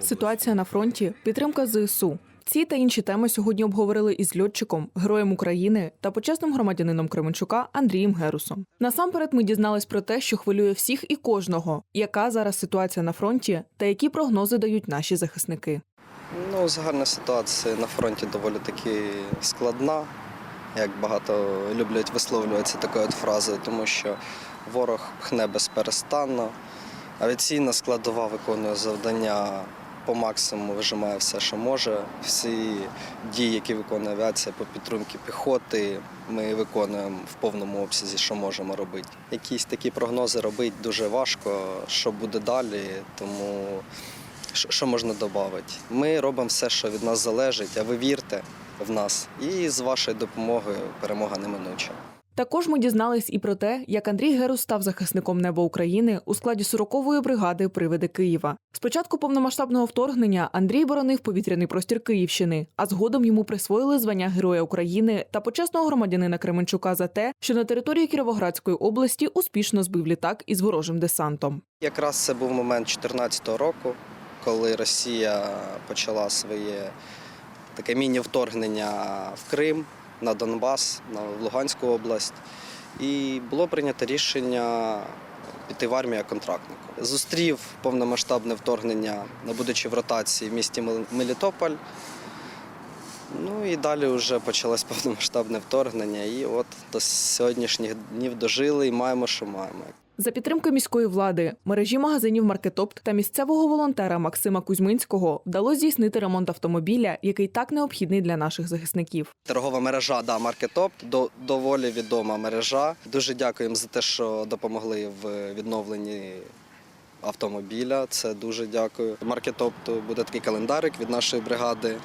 Ситуація на фронті, підтримка ЗСУ. Ці та інші теми сьогодні обговорили із льотчиком, героєм України та почесним громадянином Кременчука Андрієм Герусом. Насамперед, ми дізнались про те, що хвилює всіх і кожного, яка зараз ситуація на фронті та які прогнози дають наші захисники. Ну, загальна ситуація на фронті доволі таки складна, як багато люблять висловлюватися такою фразою, тому що ворог пхне безперестанно. Авіаційна складова виконує завдання по максимуму, вижимає все, що може. Всі дії, які виконує авіація по підтримці піхоти, ми виконуємо в повному обсязі, що можемо робити. Якісь такі прогнози робити дуже важко, що буде далі, тому що можна додати? Ми робимо все, що від нас залежить, а ви вірте в нас. І з вашою допомогою перемога неминуча. Також ми дізнались і про те, як Андрій Герус став захисником неба України у складі 40-ї бригади Привиди Києва. Спочатку повномасштабного вторгнення Андрій боронив повітряний простір Київщини, а згодом йому присвоїли звання Героя України та почесного громадянина Кременчука за те, що на території Кіровоградської області успішно збив літак із ворожим десантом. Якраз це був момент 2014 року, коли Росія почала своє таке міні-вторгнення в Крим, на Донбас, на Луганську область. І було прийнято рішення піти в армію контрактнику. Зустрів повномасштабне вторгнення, будучи в ротації в місті Мелітополь. Ну і далі вже почалось повномасштабне вторгнення. І от до сьогоднішніх днів дожили і маємо, що маємо. За підтримки міської влади, мережі магазинів Маркетопт та місцевого волонтера Максима Кузьминського вдалося здійснити ремонт автомобіля, який так необхідний для наших захисників. Торгова мережа да, Маркетоп до, доволі відома мережа. Дуже дякуємо за те, що допомогли в відновленні автомобіля. Це дуже дякую. Маркетоп буде такий календарик від нашої бригади.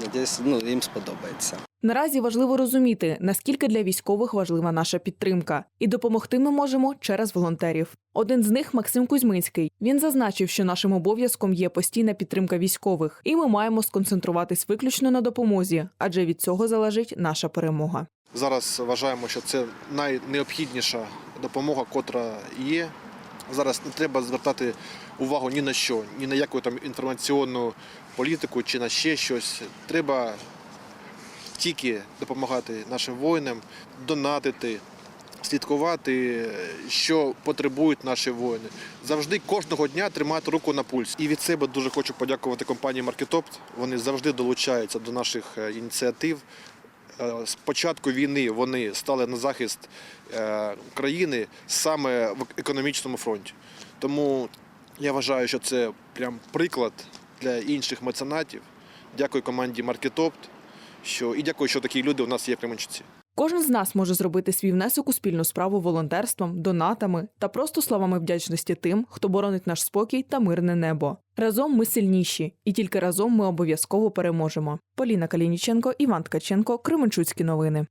Надіюсь, ну, їм сподобається. Наразі важливо розуміти, наскільки для військових важлива наша підтримка, і допомогти ми можемо через волонтерів. Один з них Максим Кузьминський. Він зазначив, що нашим обов'язком є постійна підтримка військових, і ми маємо сконцентруватись виключно на допомозі, адже від цього залежить наша перемога. Зараз вважаємо, що це найнеобхідніша допомога, котра є. Зараз не треба звертати увагу ні на що, ні на яку там інформаційну політику чи на ще щось. Треба тільки допомагати нашим воїнам, донатити, слідкувати, що потребують наші воїни. Завжди кожного дня тримати руку на пульс. І від себе дуже хочу подякувати компанії Маркетопт. Вони завжди долучаються до наших е, ініціатив. Е, З початку війни вони стали на захист е, країни саме в економічному фронті. Тому я вважаю, що це прям приклад для інших меценатів. Дякую команді Маркетопт, що і дякую, що такі люди у нас є в Кременчуці. Кожен з нас може зробити свій внесок у спільну справу волонтерством, донатами та просто словами вдячності тим, хто боронить наш спокій та мирне небо. Разом ми сильніші, і тільки разом ми обов'язково переможемо. Поліна Калініченко, Іван Ткаченко, Кременчуцькі новини.